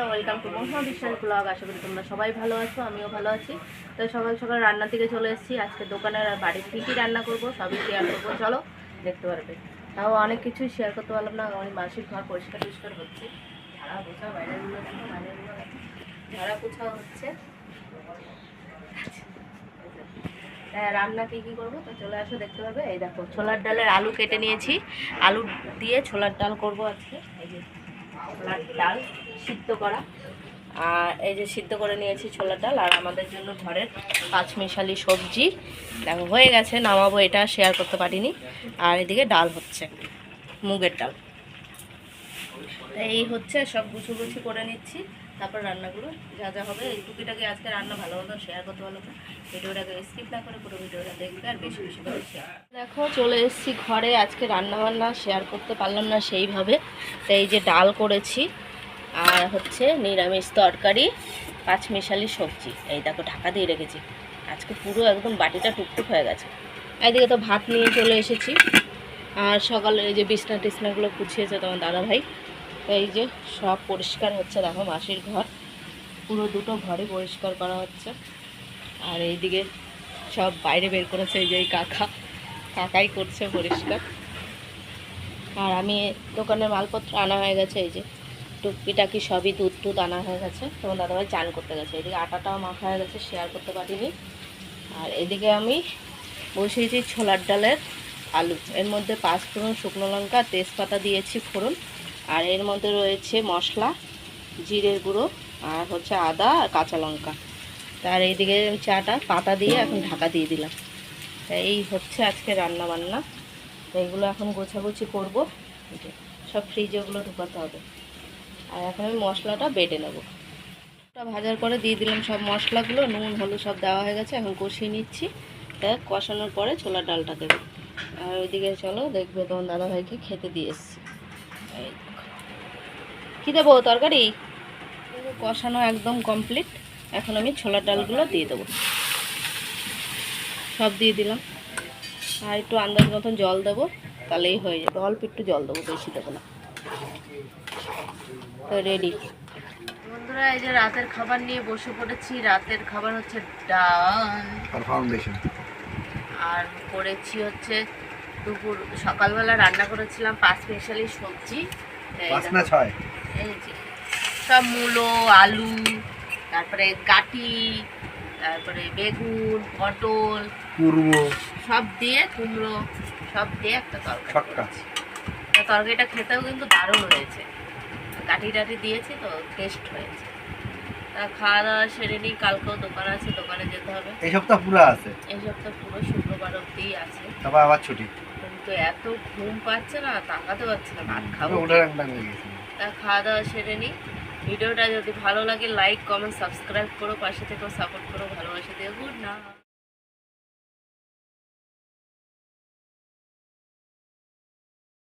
বন্ধুরা welcome to মহা বিশ্বাস ব্লগ আশা করি তোমরা সবাই ভালো আছো আমিও ভালো আছি। তো সকাল সকাল রান্না থেকে চলে এসেছি। আজকে দোকানের আর বাড়ির কী কী রান্না করব সবই শেয়ার করব। চলো দেখতে পারবে। তাও অনেক কিছুই শেয়ার করতে পারলাম না আমার মাসিক ঘর পরিষ্কার টরিষ্কার হচ্ছে। ঝাড়া পোছা বাইরেগুলো বাইরেগুলো ঝাড়া পোছা হচ্ছে। হ্যাঁ, রান্না কী কী করব? তো চলে আসো দেখতে পাবে এই দেখো ছোলার ডালের আলু কেটে নিয়েছি। আলু দিয়ে ছোলার ডাল করব আজকে। এই যে ছোলার ডাল সিদ্ধ করা। আর এই যে সিদ্ধ করে নিয়েছি ছোলার ডাল, আর আমাদের জন্য ঘরের পাঁচমিশালি সবজি। দেখো, হয়ে গেছে, নামাবো, এটা শেয়ার করতে পারিনি। আর এদিকে ডাল হচ্ছে, মুগের ডাল। এই হচ্ছে, সব গুছু গুছি করে নিচ্ছি। তারপর রান্নাগুলো যা যা হবে। এই টুকিটাকে আজকে রান্না ভালো মতো শেয়ার করতে পারল না। ভিডিওটাকে স্কিপ না করে পুরো ভিডিওটা দেখবে আর বেশি বেশি করে শেয়ার দেখো, চলে এসেছি ঘরে। আজকে রান্না বান্না শেয়ার করতে পারলাম না সেইভাবে। তো এই যে ডাল করেছি আর হচ্ছে নিরামিষ তরকারি পাঁচমিশালি সবজি। এই দেখো, ঢাকা দিয়ে রেখেছি। আজকে পুরো একদম বাটিটা টুকটুক হয়ে গেছে। এদিকে তো ভাত নিয়ে চলে এসেছি। আর সকালে এই যে বিছনা টিছনাগুলো গুছিয়েছে তোমার দাদা ভাই এই যে সব পরিষ্কার হচ্ছে, দেখো মাসির ঘর। পুরো দুটো ঘরে পরিষ্কার করা হচ্ছে। আর এইদিকে সব বাইরে বের করেছে এই যে কাকা। কাকাই করছে পরিষ্কার। আর আমি দোকানের মালপত্র আনা হয়ে গেছে, এই যে টুকপিটাকি সবই দুধ টুধ আনা হয়ে গেছে। তোমার দাদাভাই চান করতে গেছে। এদিকে আটাটাও মাখা হয়ে গেছে শেয়ার করতে পারিনি। আর এদিকে আমি বসিয়েছি ছোলার ডালের আলু। এর মধ্যে পাঁচ ফোড়ন শুকনো লঙ্কা, তেজপাতা দিয়েছি ফোড়ন। আর এর মধ্যে রয়েছে মশলা, জিরের গুঁড়ো আর হচ্ছে আদা আর কাঁচা লঙ্কা। তার এইদিকে চাটা পাতা দিয়ে এখন ঢাকা দিয়ে দিলাম। এই হচ্ছে আজকে রান্না বান্না এইগুলো এখন গোছাগুছি করব। সব ফ্রিজে ওগুলো ঢুকাতে হবে। আর এখন আমি মশলাটা বেটে নেব। ভাজার পরে দিয়ে দিলাম সব মশলাগুলো। নুন, হলুদ সব দেওয়া হয়ে গেছে। এখন কষিয়ে নিচ্ছি। তা কষানোর পরে ছোলার ডালটা দেবো। আর ওইদিকে চলো দেখবে তোমার দাদাভাইকে খেতে দিয়ে এসছি। কী দেবো তরকারি? কষানো একদম কমপ্লিট এখন আমি ছোলার ডালগুলো দিয়ে দেবো। সব দিয়ে দিলাম। আর একটু আন্দাজ মতন জল দেবো তাহলেই হয়ে যাবে। অল্প একটু জল দেবো বেশি দেবো না। তো রেডি বন্ধুরা এই যে রাতের খাবার নিয়ে বসে পড়েছি। রাতের খাবার হচ্ছে ডাল। আর ফাউন্ডেশন আর করেছি হচ্ছে দুপুর সকালবেলা রান্না করেছিলাম পাঁচ স্পেশালি সবজি। পাঁচ না ছয়। এই যে সব মূলো আলু তারপরে কাটি তারপরে বেগুন পটল পূর্ব সব দিয়ে কুমড়ো সব দিয়ে একটা তরকারি তরকারিটা খেতেও কিন্তু দারুণ হয়েছে। কাঠি টাটি দিয়েছি তো টেস্ট হয়েছে। তা খাওয়া দাওয়া সেরে নিই কালকেও দোকান আছে দোকানে যেতে হবে। এই সপ্তাহ পুরো আছে। এই সপ্তাহ পুরো শুক্রবার অব্দিই আছে। তারপর আবার ছুটি। কিন্তু এত ঘুম পাচ্ছে না তাকাতে পারছে না ভাত খাব। তা খাওয়া দাওয়া সেরে নিই ভিডিওটা যদি ভালো লাগে লাইক কমেন্ট সাবস্ক্রাইব করো পাশে থেকেও সাপোর্ট করো ভালোবাসা দিও গুড না